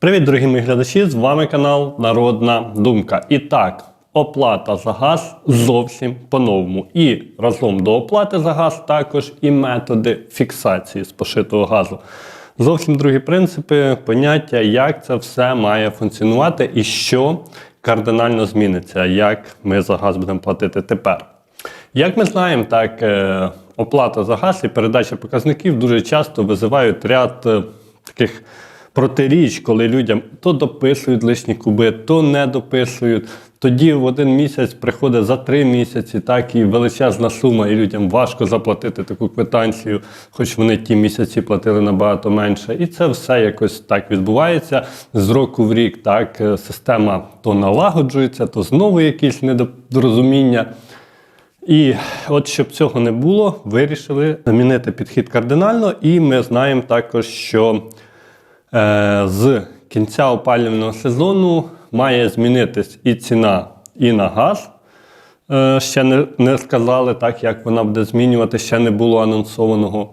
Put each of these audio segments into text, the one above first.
Привіт, дорогі мої глядачі! З вами канал Народна Думка. І так, оплата за газ зовсім по-новому. І разом до оплати за газ також і методи фіксації спошитого газу. Зовсім другі принципи, поняття, як це все має функціонувати і що кардинально зміниться, як ми за газ будемо платити тепер. Як ми знаємо, так е, оплата за газ і передача показників дуже часто визивають ряд е, таких протиріч, коли людям то дописують лишні куби, то не дописують. Тоді в один місяць приходить за три місяці, так і величезна сума, і людям важко заплатити таку квитанцію, хоч вони ті місяці платили набагато менше. І це все якось так відбувається з року в рік. Так е, система то налагоджується, то знову якісь недорозуміння. І от щоб цього не було, вирішили змінити підхід кардинально, і ми знаємо також, що з кінця опалювального сезону має змінитись і ціна, і на газ. Е, ще не, не сказали так, як вона буде змінювати, ще не було анонсованого.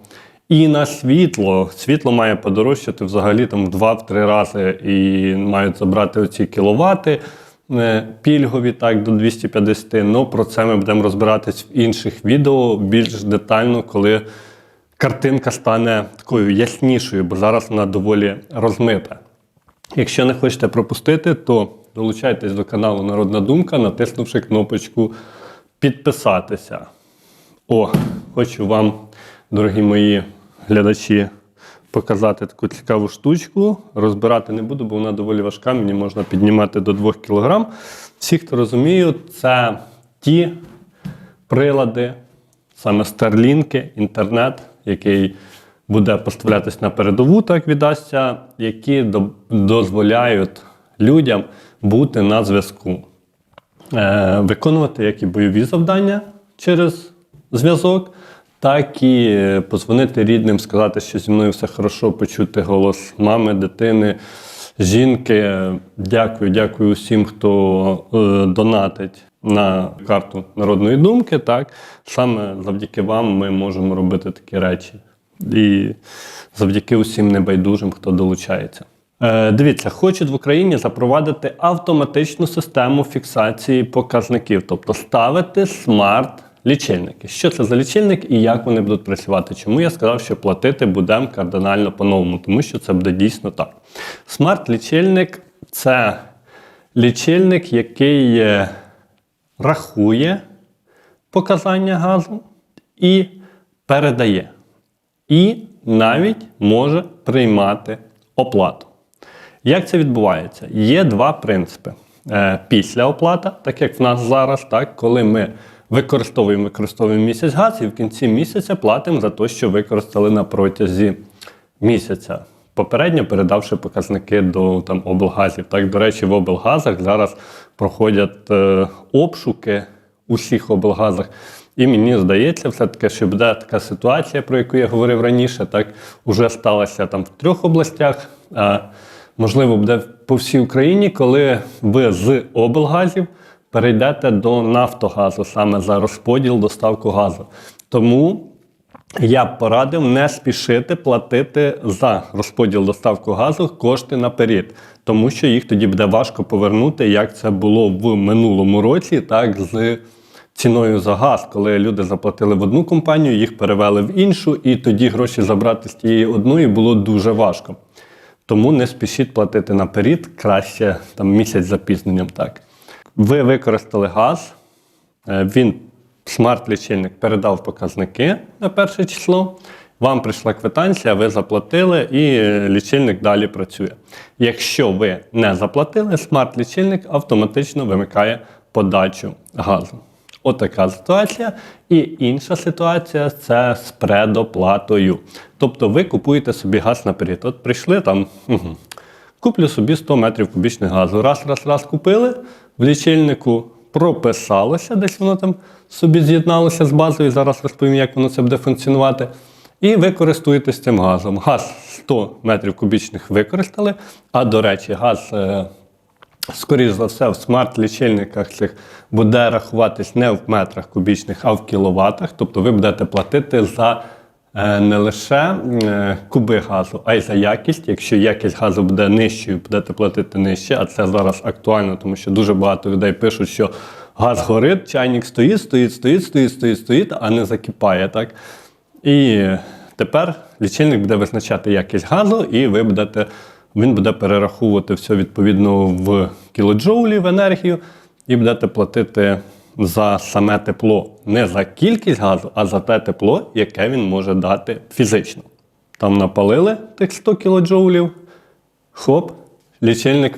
І на світло. Світло має подорожчати взагалі там в 2-3 рази і мають забрати оці кіловати е, пільгові так до 250. Ну про це ми будемо розбиратись в інших відео більш детально, коли картинка стане такою яснішою, бо зараз вона доволі розмита. Якщо не хочете пропустити, то долучайтесь до каналу Народна Думка, натиснувши кнопочку підписатися. О, хочу вам, дорогі мої глядачі, показати таку цікаву штучку. Розбирати не буду, бо вона доволі важка, мені можна піднімати до 2 кг. Всі, хто розуміють, це ті прилади, саме старлінки, інтернет, який буде поставлятись на передову, так віддасться, які до- дозволяють людям бути на зв'язку, е, виконувати як і бойові завдання через зв'язок, так і позвонити рідним, сказати, що зі мною все хорошо, почути голос мами, дитини, жінки. Дякую, дякую усім, хто е, донатить на карту народної думки. Так саме завдяки вам ми можемо робити такі речі. І завдяки усім небайдужим, хто долучається. Е, дивіться, хочуть в Україні запровадити автоматичну систему фіксації показників, тобто ставити смарт-лічильники. Що це за лічильник і як вони будуть працювати? Чому я сказав, що платити будемо кардинально по-новому? Тому що це буде дійсно так. Смарт-лічильник це лічильник, який рахує показання газу і передає і навіть може приймати оплату. Як це відбувається? Є два принципи. Е, Після оплата, так як в нас зараз, так, коли ми використовуємо використовуємо місяць газ, і в кінці місяця платимо за те, що використали на протязі місяця. Попередньо передавши показники до там, облгазів. Так, до речі, в облгазах зараз проходять е, обшуки у всіх облгазах. І мені здається, все-таки, що буде така ситуація, про яку я говорив раніше, так уже сталася там в трьох областях. А, можливо, буде по всій Україні, коли ви з облгазів перейдете до Нафтогазу саме за розподіл доставку газу. Тому я б порадив не спішити платити за розподіл доставку газу кошти наперед, тому що їх тоді буде важко повернути, як це було в минулому році, так з ціною за газ, коли люди заплатили в одну компанію, їх перевели в іншу, і тоді гроші забрати з тієї одної було дуже важко. Тому не спішіть платити наперед, краще там місяць запізненням. Так. Ви використали газ, е, він смарт-лічильник передав показники на перше число. Вам прийшла квитанція, ви заплатили, і е, лічильник далі працює. Якщо ви не заплатили, смарт-лічильник автоматично вимикає подачу газу. Отака ситуація. І інша ситуація це з предоплатою. Тобто ви купуєте собі газ наперед. От прийшли там, куплю собі 100 метрів кубічних газу. Раз, раз, раз купили, в лічильнику прописалося, десь воно там собі з'єдналося з базою. Зараз розповім, як воно це буде функціонувати. І ви користуєтесь цим газом. Газ 100 метрів кубічних використали, а до речі, газ. е, Скоріше за все, в смарт-лічильниках цих буде рахуватись не в метрах кубічних, а в кіловатах. Тобто ви будете платити за не лише е, куби газу, а й за якість. Якщо якість газу буде нижчою, будете платити нижче, а це зараз актуально, тому що дуже багато людей пишуть, що газ горить, чайник стоїть, стоїть, стоїть, стоїть, стоїть, стоїть, а не закипає. Так? І тепер лічильник буде визначати якість газу, і ви будете, він буде перераховувати все відповідно в кілоджоулі в енергію, і будете платити за саме тепло. Не за кількість газу, а за те тепло, яке він може дати фізично. Там напалили тих 100 кілоджоулів, хоп, лічильник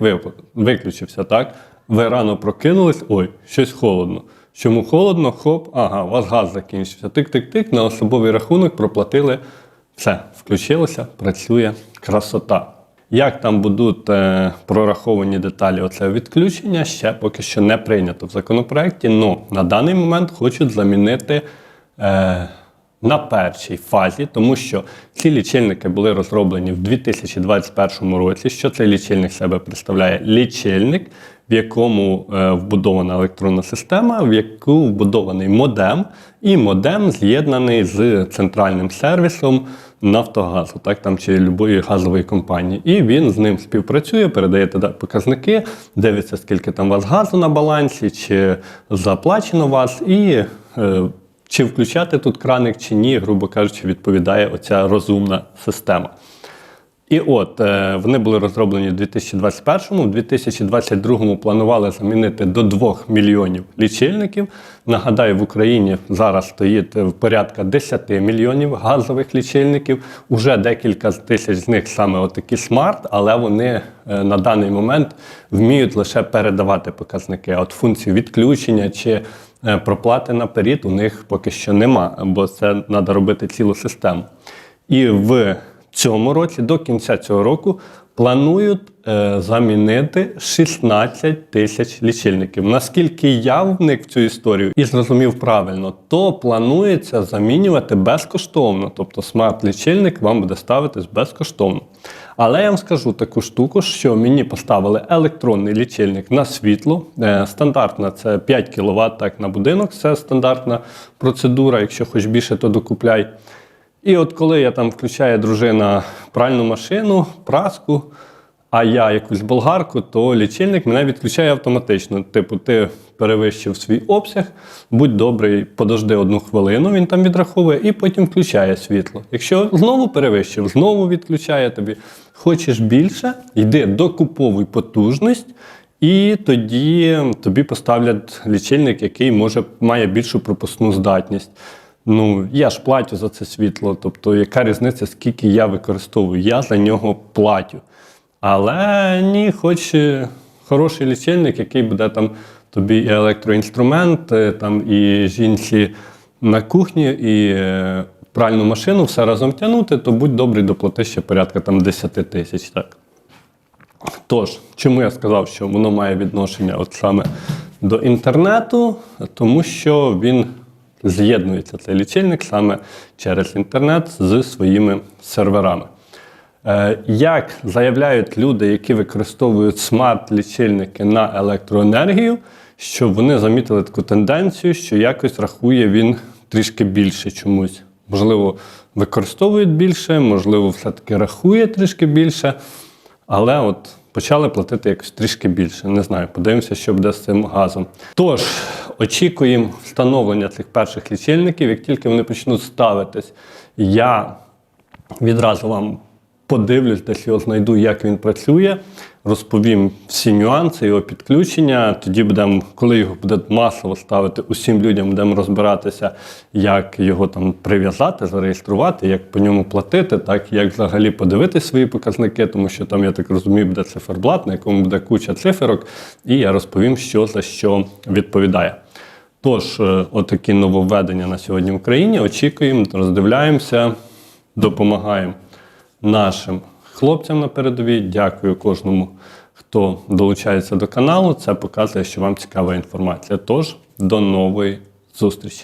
виключився, так? Ви рано прокинулись, ой, щось холодно. Чому холодно? Хоп, ага, у вас газ закінчився. Тик-тик-тик, на особовий рахунок проплатили. Все, включилося, працює красота. Як там будуть е, прораховані деталі оце відключення, ще поки що не прийнято в законопроекті. але на даний момент хочуть замінити е, на першій фазі, тому що ці лічильники були розроблені в 2021 році. Що цей лічильник себе представляє? Лічильник, в якому е, вбудована електронна система, в яку вбудований модем, і модем з'єднаний з центральним сервісом Нафтогазу, так там чи любої газової компанії. І він з ним співпрацює, передає показники, дивиться, скільки там у вас газу на балансі, чи заплачено вас, і е, чи включати тут краник, чи ні, грубо кажучи, відповідає оця розумна система. І от е, вони були розроблені в 2021-му, в 2022-му планували замінити до 2 мільйонів лічильників. Нагадаю, в Україні зараз стоїть в порядка 10 мільйонів газових лічильників. Уже декілька тисяч з них саме отакі смарт, але вони е, на даний момент вміють лише передавати показники. От функцію відключення чи е, проплати наперед у них поки що нема, бо це треба робити цілу систему. І в цьому році, до кінця цього року, планують е, замінити 16 тисяч лічильників. Наскільки я вник в цю історію і зрозумів правильно, то планується замінювати безкоштовно. Тобто смарт-лічильник вам буде ставитись безкоштовно. Але я вам скажу таку штуку, що мені поставили електронний лічильник на світло. Е, Стандартна це 5 кВт так, на будинок, це стандартна процедура. Якщо хоч більше, то докупляй. І от коли я там включаю дружина пральну машину, праску, а я якусь болгарку, то лічильник мене відключає автоматично. Типу, ти перевищив свій обсяг, будь добрий, подожди одну хвилину, він там відраховує, і потім включає світло. Якщо знову перевищив, знову відключає тобі. Хочеш більше, йди докуповуй потужність. І тоді тобі поставлять лічильник, який може має більшу пропускну здатність. Ну, я ж платю за це світло. Тобто, яка різниця, скільки я використовую? Я за нього платю. Але ні, хоч е, хороший лічильник, який буде там тобі і електроінструмент, е, там і жінці на кухні, і е, пральну машину все разом тягнути, то будь добрий, доплати ще порядка там 10 тисяч. Так. Тож, чому я сказав, що воно має відношення от саме до інтернету, тому що він з'єднується цей лічильник саме через інтернет з своїми серверами. Е, Як заявляють люди, які використовують смарт-лічильники на електроенергію, що вони замітили таку тенденцію, що якось рахує він трішки більше чомусь. Можливо, використовують більше, можливо, все-таки рахує трішки більше. Але от почали платити якось трішки більше. Не знаю, подивимося, що буде з цим газом. Тож, очікуємо встановлення цих перших лічильників. Як тільки вони почнуть ставитись, я відразу вам подивлюсь, десь його знайду, як він працює, розповім всі нюанси його підключення. Тоді будемо, коли його буде масово ставити, усім людям будемо розбиратися, як його там прив'язати, зареєструвати, як по ньому платити, так як взагалі подивити свої показники, тому що там, я так розумію, буде циферблат, на якому буде куча циферок, і я розповім, що за що відповідає. Тож, е, отакі нововведення на сьогодні в Україні. Очікуємо, роздивляємося, допомагаємо нашим хлопцям на передовій. Дякую кожному, хто долучається до каналу. Це показує, що вам цікава інформація. Тож, до нової зустрічі!